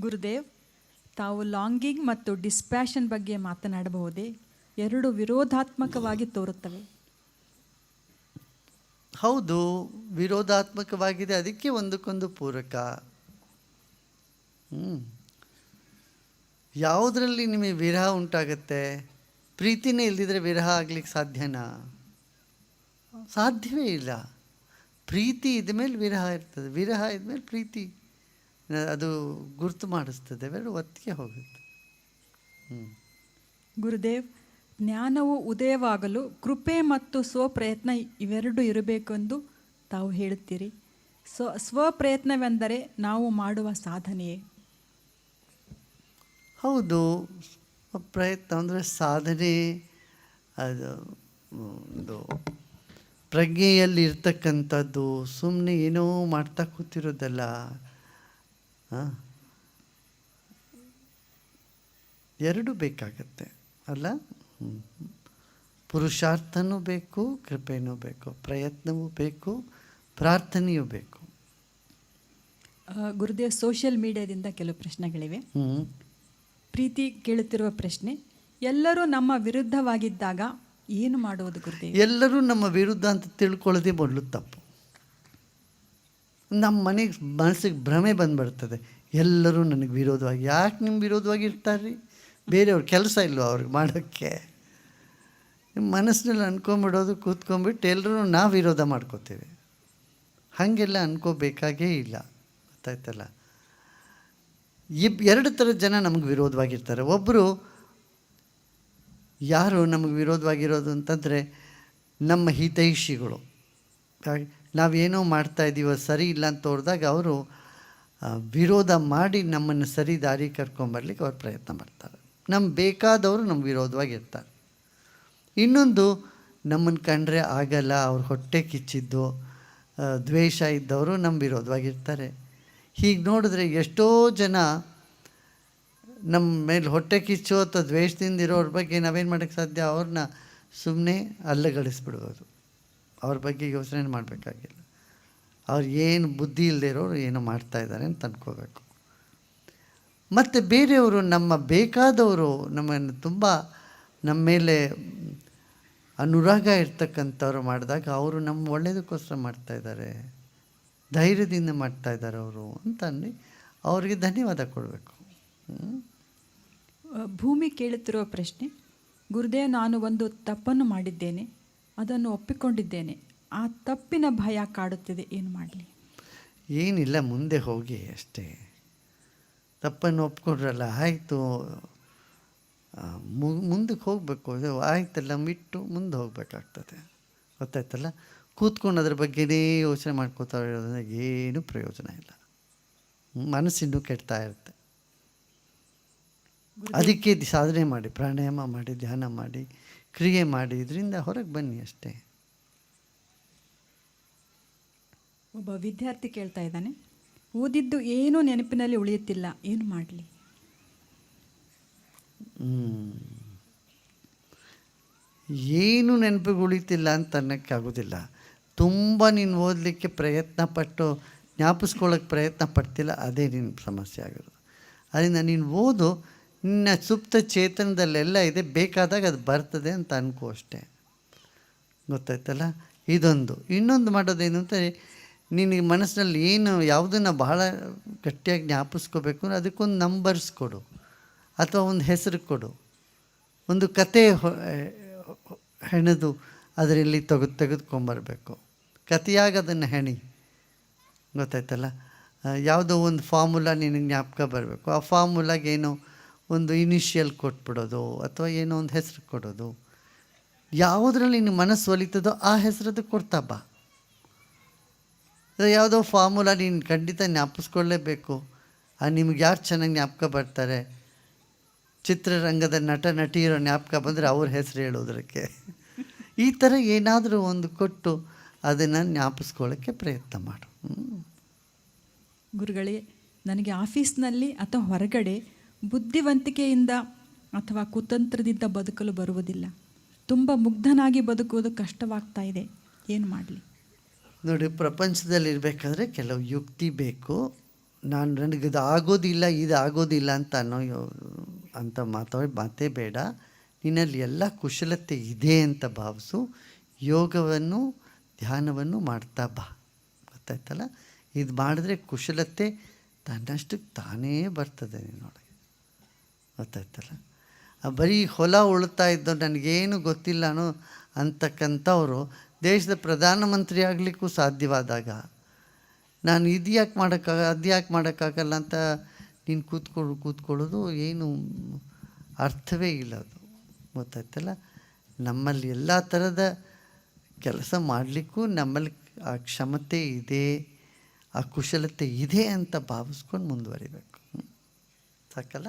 ಗುರುದೇವ್, ತಾವು ಲಾಂಗಿಂಗ್ ಮತ್ತು ಡಿಸ್ಪ್ಯಾಷನ್ ಬಗ್ಗೆ ಮಾತನಾಡಬಹುದೇ? ಎರಡು ವಿರೋಧಾತ್ಮಕವಾಗಿ ತೋರುತ್ತವೆ. ಹೌದು, ವಿರೋಧಾತ್ಮಕವಾಗಿದೆ, ಅದಕ್ಕೆ ಒಂದಕ್ಕೊಂದು ಪೂರಕ. ಹ್ಞೂ ಯಾವುದರಲ್ಲಿ ನಿಮಗೆ ವಿರಹ ಉಂಟಾಗತ್ತೆ? ಪ್ರೀತಿನೇ ಇಲ್ಲದಿದ್ದರೆ ವಿರಹ ಆಗ್ಲಿಕ್ಕೆ ಸಾಧ್ಯನಾ? ಸಾಧ್ಯವೇ ಇಲ್ಲ. ಪ್ರೀತಿ ಇದ್ಮೇಲೆ ವಿರಹ ಇರ್ತದೆ. ವಿರಹ ಇದ್ಮೇಲೆ ಪ್ರೀತಿ ಅದು ಗುರ್ತು ಮಾಡಿಸ್ತದೆ ಎರಡು ಒತ್ತಿಗೆ ಹೋಗುತ್ತೆ. ಹ್ಞೂ ಗುರುದೇವ್ ಜ್ಞಾನವು ಉದಯವಾಗಲು ಕೃಪೆ ಮತ್ತು ಸ್ವಪ್ರಯತ್ನ ಇವೆರಡು ಇರಬೇಕೆಂದು ತಾವು ಹೇಳುತ್ತೀರಿ. ಸ್ವ ಸ್ವಪ್ರಯತ್ನವೆಂದರೆ ನಾವು ಮಾಡುವ ಸಾಧನೆಯೇ? ಹೌದು ಪ್ರಯತ್ನ ಅಂದರೆ ಸಾಧನೆ ಅದು ಒಂದು ಪ್ರಜ್ಞೆಯಲ್ಲಿ ಇರ್ತಕ್ಕಂಥದ್ದು ಸುಮ್ಮನೆ ಏನೋ ಮಾಡ್ತಾ ಕೂತಿರೋದಲ್ಲ ಎರಡು ಬೇಕಾಗತ್ತೆ ಅಲ್ಲ. ಪುರುಷಾರ್ಥನೂ ಬೇಕು ಕೃಪೆಯೂ ಬೇಕು ಪ್ರಯತ್ನವೂ ಬೇಕು ಪ್ರಾರ್ಥನೆಯೂ ಬೇಕು. ಗುರುದೇವ್ ಸೋಷಿಯಲ್ ಮೀಡಿಯಾದಿಂದ ಕೆಲವು ಪ್ರಶ್ನೆಗಳಿವೆ. ಹ್ಞೂ ಪ್ರೀತಿ ಕೇಳುತ್ತಿರುವ ಪ್ರಶ್ನೆ ಎಲ್ಲರೂ ನಮ್ಮ ವಿರುದ್ಧವಾಗಿದ್ದಾಗ ಏನು ಮಾಡುವುದು ಗುರುದೇವ್? ಎಲ್ಲರೂ ನಮ್ಮ ವಿರುದ್ಧ ಅಂತ ತಿಳ್ಕೊಳ್ಳೋದೇ ಮೊದಲು ತಪ್ಪು. ನಮ್ಮ ಮನೆಗೆ ಮನಸ್ಸಿಗೆ ಭ್ರಮೆ ಬಂದುಬಿಡ್ತದೆ. ಎಲ್ಲರೂ ನನಗೆ ವಿರೋಧವಾಗಿ, ಯಾಕೆ ನಿಮ್ಮ ವಿರೋಧವಾಗಿ ಇರ್ತಾರೆ ರೀ ಬೇರೆಯವ್ರ ಕೆಲಸ ಇಲ್ಲವೋ ಅವ್ರಿಗೆ ಮಾಡೋಕ್ಕೆ? ನಿಮ್ಮ ಮನಸ್ಸಿನಲ್ಲಿ ಅನ್ಕೊಂಬಿಡೋದು ಕೂತ್ಕೊಂಡ್ಬಿಟ್ಟು ಎಲ್ಲರೂ ನಾವು ವಿರೋಧ ಮಾಡ್ಕೋತೇವೆ. ಹಾಗೆಲ್ಲ ಅನ್ಕೋಬೇಕಾಗೇ ಇಲ್ಲ. ಗೊತ್ತಾಯ್ತಲ್ಲ? ಇಬ್ ಎರಡು ಥರದ ಜನ ನಮಗೆ ವಿರೋಧವಾಗಿರ್ತಾರೆ. ಒಬ್ಬರು ಯಾರು ನಮಗೆ ವಿರೋಧವಾಗಿರೋದು ಅಂತಂದರೆ ನಮ್ಮ ಹಿತೈಷಿಗಳು. ನಾವೇನೋ ಮಾಡ್ತಾ ಇದ್ದೀವೋ ಸರಿ ಇಲ್ಲ ಅಂತ ತೋರಿದಾಗ ಅವರು ವಿರೋಧ ಮಾಡಿ ನಮ್ಮನ್ನು ಸರಿ ದಾರಿ ಕರ್ಕೊಂಬರ್ಲಿಕ್ಕೆ ಅವ್ರು ಪ್ರಯತ್ನ ಮಾಡ್ತಾರೆ. ನಮ್ಗೆ ಬೇಕಾದವರು ನಮ್ಮ ವಿರೋಧವಾಗಿರ್ತಾರೆ ಇನ್ನೊಂದು ನಮ್ಮನ್ನು ಕಂಡ್ರೆ ಆಗಲ್ಲ, ಅವ್ರ ಹೊಟ್ಟೆ ಕಿಚ್ಚಿದ್ದು ದ್ವೇಷ ಇದ್ದವರು ನಮ್ಮ ವಿರೋಧವಾಗಿರ್ತಾರೆ ಹೀಗೆ ನೋಡಿದ್ರೆ ಎಷ್ಟೋ ಜನ ನಮ್ಮ ಮೇಲೆ ಹೊಟ್ಟೆ ಕಿಚ್ಚು ಅಥವಾ ದ್ವೇಷದಿಂದ ಇರೋರ ಬಗ್ಗೆ ನಾವೇನು ಮಾಡೋಕ್ಕೆ ಸಾಧ್ಯ? ಅವ್ರನ್ನ ಸುಮ್ಮನೆ ಅಲ್ಲಗಳಿಸ್ಬಿಡ್ಬೋದು ಅವ್ರ ಬಗ್ಗೆ ಯೋಚನೆ ಮಾಡಬೇಕಾಗಿಲ್ಲ. ಅವ್ರು ಏನು ಬುದ್ಧಿ ಇಲ್ಲದೆ ಇರೋರು ಏನೋ ಮಾಡ್ತಾ ಇದ್ದಾರೆ ಅಂತ ಅಂದ್ಕೋಬೇಕು ಮತ್ತು ಬೇರೆಯವರು ನಮ್ಮ ಬೇಕಾದವರು ನಮ್ಮನ್ನು ತುಂಬ ನಮ್ಮ ಮೇಲೆ ಅನುರಾಗ ಇರ್ತಕ್ಕಂಥವ್ರು ಮಾಡಿದಾಗ ಅವರು ನಮ್ಮ ಒಳ್ಳೆಯದಕ್ಕೋಸ್ಕರ ಮಾಡ್ತಾ ಇದ್ದಾರೆ. ಧೈರ್ಯದಿಂದ ಮಾಡ್ತಾ ಇದ್ದಾರೆ ಅವರು ಅಂತ ಅವರಿಗೆ ಧನ್ಯವಾದ ಕೊಡಬೇಕು. ಭೂಮಿ ಕೇಳುತ್ತಿರುವ ಪ್ರಶ್ನೆ, ಗುರುದೇವ್, ನಾನು ಒಂದು ತಪ್ಪನ್ನು ಮಾಡಿದ್ದೇನೆ. ಅದನ್ನು ಒಪ್ಪಿಕೊಂಡಿದ್ದೇನೆ. ಆ ತಪ್ಪಿನ ಭಯ ಕಾಡುತ್ತಿದೆ. ಏನು ಮಾಡಲಿ? ಏನಿಲ್ಲ ಮುಂದೆ ಹೋಗಿ ಅಷ್ಟೇ. ತಪ್ಪನ್ನು ಒಪ್ಕೊಂಡ್ರಲ್ಲ ಆಯಿತು. ಮುಂದಕ್ಕೆ ಹೋಗಬೇಕು. ಆಯ್ತಲ್ಲ ಬಿಟ್ಟು ಮುಂದೆ ಹೋಗಬೇಕಾಗ್ತದೆ. ಗೊತ್ತಾಯ್ತಲ್ಲ? ಕೂತ್ಕೊಂಡು ಅದ್ರ ಬಗ್ಗೆನೇ ಯೋಚನೆ ಮಾಡ್ಕೋತಾ ಇರೋದ್ರಿಂದ ಏನೂ ಪ್ರಯೋಜನ ಇಲ್ಲ. ಮನಸ್ಸಿನ್ನೂ ಕೆಡ್ತಾ ಇರುತ್ತೆ. ಅದಕ್ಕೆ ಸಾಧನೆ ಮಾಡಿ ಪ್ರಾಣಾಯಾಮ ಮಾಡಿ ಧ್ಯಾನ ಮಾಡಿ. ಕ್ರಿಯೆ ಮಾಡಿ ಇದರಿಂದ ಹೊರಗೆ ಬನ್ನಿ ಅಷ್ಟೇ. ಒಬ್ಬ ವಿದ್ಯಾರ್ಥಿ ಕೇಳ್ತಾ ಇದ್ದಾನೆ ಓದಿದ್ದು ಏನೂ ನೆನಪಿನಲ್ಲಿ ಉಳಿಯುತ್ತಿಲ್ಲ ಏನು ಮಾಡಲಿ. ಏನು ನೆನಪಿಗೆ ಉಳಿತಿಲ್ಲ ಅಂತ ಅನ್ನೋಕ್ಕಾಗೋದಿಲ್ಲ ತುಂಬ ನೀನು ಓದಲಿಕ್ಕೆ ಪ್ರಯತ್ನ ಪಟ್ಟು ಜ್ಞಾಪಿಸ್ಕೊಳ್ಳೋಕ್ಕೆ ಪ್ರಯತ್ನ ಪಡ್ತಿಲ್ಲ ಅದೇ ನಿನ್ನ ಸಮಸ್ಯೆ ಆಗಿರೋದು. ಅದರಿಂದ ನೀನು ಓದು ನಿನ್ನ ಸುಪ್ತ ಚೇತನದಲ್ಲೆಲ್ಲ ಇದೆ, ಬೇಕಾದಾಗ ಅದು ಬರ್ತದೆ ಅಂತ ಅನ್ಕೋ ಅಷ್ಟೆ. ಗೊತ್ತಾಯ್ತಲ್ಲ? ಇದೊಂದು. ಇನ್ನೊಂದು ಮಾಡೋದೇನು ಅಂತ ನಿನಗೆ ಮನಸ್ಸಿನಲ್ಲಿ ಏನು ಯಾವುದನ್ನು ಬಹಳ ಗಟ್ಟಿಯಾಗಿ ಜ್ಞಾಪಿಸ್ಕೋಬೇಕು ಅಂದರೆ ಅದಕ್ಕೊಂದು ನಂಬರ್ಸ್ ಕೊಡು. ಅಥವಾ ಒಂದು ಹೆಸರು ಕೊಡು. ಒಂದು ಕತೆ ಹೆಣದು ಅದರಲ್ಲಿ ತೆಗೆದು ತೆಗೆದುಕೊಂಬರ್ಬೇಕು ಕತೆಯಾಗಿ ಅದನ್ನು ಹೆಣಿ. ಗೊತ್ತಾಯ್ತಲ್ಲ? ಯಾವುದೋ ಒಂದು ಫಾರ್ಮುಲಾ ನಿನಗೆ ಜ್ಞಾಪಕ ಬರಬೇಕು. ಆ ಫಾರ್ಮುಲಾಗೇನು ಒಂದು ಇನಿಷಿಯಲ್ ಕೊಟ್ಬಿಡೋದು ಅಥವಾ ಏನೋ ಒಂದು ಹೆಸರು ಕೊಡೋದು. ಯಾವುದರಲ್ಲಿ ನಿನ್ನ ಮನಸ್ಸು ಒಲಿತದೋ ಆ ಹೆಸರದ್ದು ಕೊಡ್ತಾ ಬಾ. ಯಾವುದೋ ಫಾರ್ಮುಲಾ ನೀನು ಖಂಡಿತ ಜ್ಞಾಪಿಸ್ಕೊಳ್ಳೇಬೇಕು. ಆ ನಿಮ್ಗೆ ಯಾರು ಚೆನ್ನಾಗಿ ಜ್ಞಾಪಕ ಬರ್ತಾರೆ? ಚಿತ್ರರಂಗದ ನಟ, ನಟಿಯರೋ ಜ್ಞಾಪಕ ಬಂದರೆ ಅವ್ರ ಹೆಸರು ಹೇಳೋದಕ್ಕೆ ಈ ಥರ ಏನಾದರೂ ಒಂದು ಕೊಟ್ಟು ಅದನ್ನು ಜ್ಞಾಪಿಸ್ಕೊಳ್ಳೋಕ್ಕೆ ಪ್ರಯತ್ನ ಮಾಡು. ಗುರುಗಳೇ, ನನಗೆ ಆಫೀಸ್ನಲ್ಲಿ ಅಥವಾ ಹೊರಗಡೆ ಬುದ್ಧಿವಂತಿಕೆಯಿಂದ ಅಥವಾ ಕುತಂತ್ರದಿಂದ ಬದುಕಲು ಬರುವುದಿಲ್ಲ. ತುಂಬ ಮುಗ್ಧನಾಗಿ ಬದುಕುವುದು ಕಷ್ಟವಾಗ್ತಾ ಇದೆ. ಏನು ಮಾಡಲಿ? ನೋಡಿ ಪ್ರಪಂಚದಲ್ಲಿ ಇರಬೇಕಾದ್ರೆ ಕೆಲವು ಯುಕ್ತಿ ಬೇಕು. ನಾನು ನನಗೆ ಇದು ಆಗೋದಿಲ್ಲ ಇದು ಆಗೋದಿಲ್ಲ ಅಂತ ಅನ್ನೋ ಅಂತ ಮಾತಾಡಿ ಮಾತೇ ಬೇಡ. ನಿನ್ನಲ್ಲಿ ಎಲ್ಲ ಕುಶಲತೆ ಇದೆ ಅಂತ ಭಾವಿಸು. ಯೋಗವನ್ನು, ಧ್ಯಾನವನ್ನು ಮಾಡ್ತಾ ಬಾ. ಗೊತ್ತಾಯ್ತಲ್ಲ? ಇದು ಮಾಡಿದ್ರೆ ಕುಶಲತೆ ತನ್ನಷ್ಟಕ್ಕೆ ತಾನೇ ಬರ್ತದೆ ನಿನ್ನೊಳಗೆ ಗೊತ್ತಾಯ್ತಲ್ಲ? ಬರೀ ಹೊಲ ಉಳ್ತಾ ಇದ್ದು ನನಗೇನು ಗೊತ್ತಿಲ್ಲ ಅನ್ನೋ ಅಂತಕ್ಕಂಥವ್ರು ದೇಶದ ಪ್ರಧಾನಮಂತ್ರಿ ಆಗಲಿಕ್ಕೂ ಸಾಧ್ಯವಾದಾಗ, ನಾನು ಇದು ಯಾಕೆ ಮಾಡೋಕ್ಕಾಗ, ಅದು ಯಾಕೆ ಮಾಡೋಕ್ಕಾಗಲ್ಲ ಅಂತ ನೀನು ಕೂತ್ಕೊಳ್ಳು ಕೂತ್ಕೊಳ್ಳೋದು ಏನು ಅರ್ಥವೇ ಇಲ್ಲ ಅದು. ಗೊತ್ತಾಯ್ತಲ್ಲ? ನಮ್ಮಲ್ಲಿ ಎಲ್ಲ ಥರದ ಕೆಲಸ ಮಾಡಲಿಕ್ಕೂ ನಮ್ಮಲ್ಲಿ ಆ ಕ್ಷಮತೆ ಇದೆ, ಆ ಕುಶಲತೆ ಇದೆ ಅಂತ ಭಾವಿಸ್ಕೊಂಡು ಮುಂದುವರಿಬೇಕು. ಸಾಕಲ್ಲ?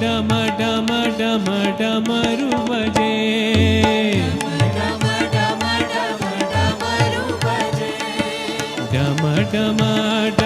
ಡಮ ಡಮ ಡಮ ಡಮರುವಜೆ ಡಮ ಡಮ ಡಮ